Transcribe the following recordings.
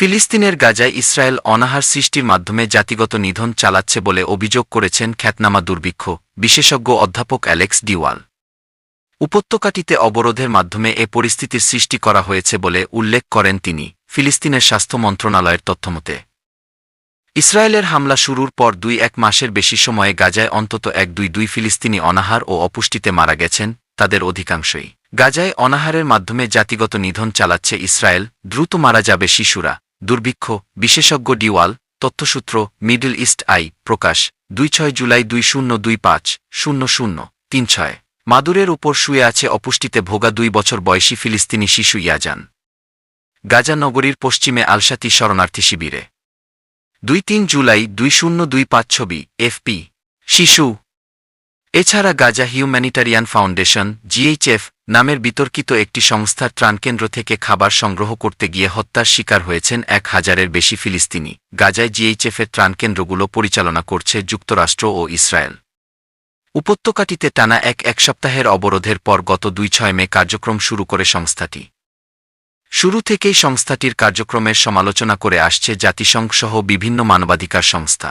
ফিলিস্তিনের গাজায় ইসরায়েল অনাহার সৃষ্টির মাধ্যমে জাতিগত নিধন চালাচ্ছে বলে অভিযোগ করেছেন খ্যাতনামা দুর্ভিক্ষ বিশেষজ্ঞ অধ্যাপক অ্যালেক্স ডিওয়াল। উপত্যকাটিতে অবরোধের মাধ্যমে এ পরিস্থিতির সৃষ্টি করা হয়েছে বলে উল্লেখ করেন তিনি ফিলিস্তিনের স্বাস্থ্য মন্ত্রণালয়ের তথ্যমতে। ইসরায়েলের হামলা শুরুর পর দুই এক মাসের বেশি সময়ে গাজায় অন্তত এক দুই দুই ফিলিস্তিনি অনাহার ও অপুষ্টিতে মারা গেছেন তাদের অধিকাংশই। গাজায় অনাহারের মাধ্যমে জাতিগত নিধন চালাচ্ছে ইসরায়েল, দ্রুত মারা যাবে শিশুরা। দুর্ভিক্ষ, বিশেষজ্ঞ ডিওয়াল, তথ্যসূত্র, মিডল ইস্ট আই, প্রকাশ, দুই ছয় জুলাই দুই শূন্য দুই পাঁচ, শূন্য শূন্য, তিন ছয়। মাদুরের উপর শুয়ে আছে অপুষ্টিতে ভোগা দুই বছর বয়সী ফিলিস্তিনি শিশু ইয়াজান। গাজা নগরীর পশ্চিমে আলসাতি শরণার্থী শিবিরে। দুই তিন জুলাই দুই শূন্য দুই পাঁচ ছবি, এফপি। শিশু এছাড়া গাজা হিউম্যানিটারিয়ান ফাউন্ডেশন, জিএইচএফ, নামের বিতর্কিত একটি সংস্থার ত্রাণকেন্দ্র থেকে খাবার সংগ্রহ করতে গিয়ে হত্যার শিকার হয়েছেন এক হাজারের বেশি ফিলিস্তিনি। গাজায় জিএইচএফের ত্রাণকেন্দ্রগুলো পরিচালনা করছে যুক্তরাষ্ট্র ও ইসরায়েল। উপত্যকাটিতে টানা এক এক সপ্তাহের অবরোধের পর গত দুই ছয় মে কার্যক্রম শুরু করে সংস্থাটি। শুরু থেকেই সংস্থাটির কার্যক্রমের সমালোচনা করে আসছে জাতিসংঘসহ বিভিন্ন মানবাধিকার সংস্থা।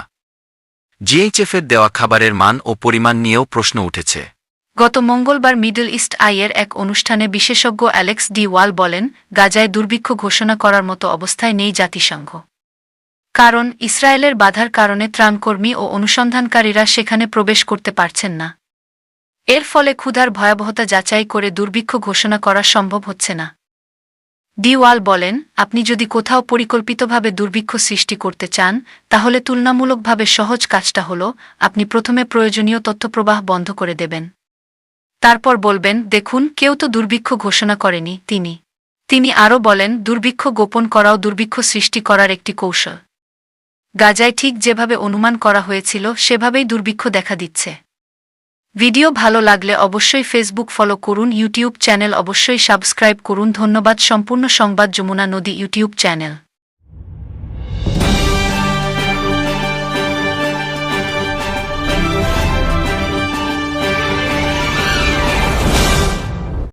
জিএইচএফের দেওয়া খাবারের মান ও পরিমাণ নিয়েও প্রশ্ন উঠেছে। গত মঙ্গলবার মিডল ইস্ট আইয়ের এক অনুষ্ঠানে বিশেষজ্ঞ অ্যালেক্স ডি ওয়াল বলেন, গাজায় দুর্ভিক্ষ ঘোষণা করার মতো অবস্থায় নেই জাতিসংঘ। কারণ, ইসরায়েলের বাধার কারণে ত্রাণকর্মী ও অনুসন্ধানকারীরা সেখানে প্রবেশ করতে পারছেন না। এর ফলে ক্ষুধার ভয়াবহতা যাচাই করে দুর্ভিক্ষ ঘোষণা করা সম্ভব হচ্ছে না। ডিওয়াল বলেন, আপনি যদি কোথাও পরিকল্পিতভাবে দুর্ভিক্ষ সৃষ্টি করতে চান, তাহলে তুলনামূলকভাবে সহজ কাজটা হল, আপনি প্রথমে প্রয়োজনীয় তথ্যপ্রবাহ বন্ধ করে দেবেন। তারপর বলবেন, দেখুন, কেউ তো দুর্ভিক্ষ ঘোষণা করেনি, তিনি। তিনি আরও বলেন, দুর্ভিক্ষ গোপন করাও দুর্ভিক্ষ সৃষ্টি করার একটি কৌশল। গাজায় ঠিক যেভাবে অনুমান করা হয়েছিল, সেভাবেই দুর্ভিক্ষ দেখা দিচ্ছে। ভিডিও ভালো লাগলে অবশ্যই ফেসবুক ফলো করুন ইউটিউব চ্যানেল অবশ্যই সাবস্ক্রাইব করুন। ধন্যবাদ, সম্পূর্ণ সংবাদ যমুনা নদী ইউটিউব চ্যানেল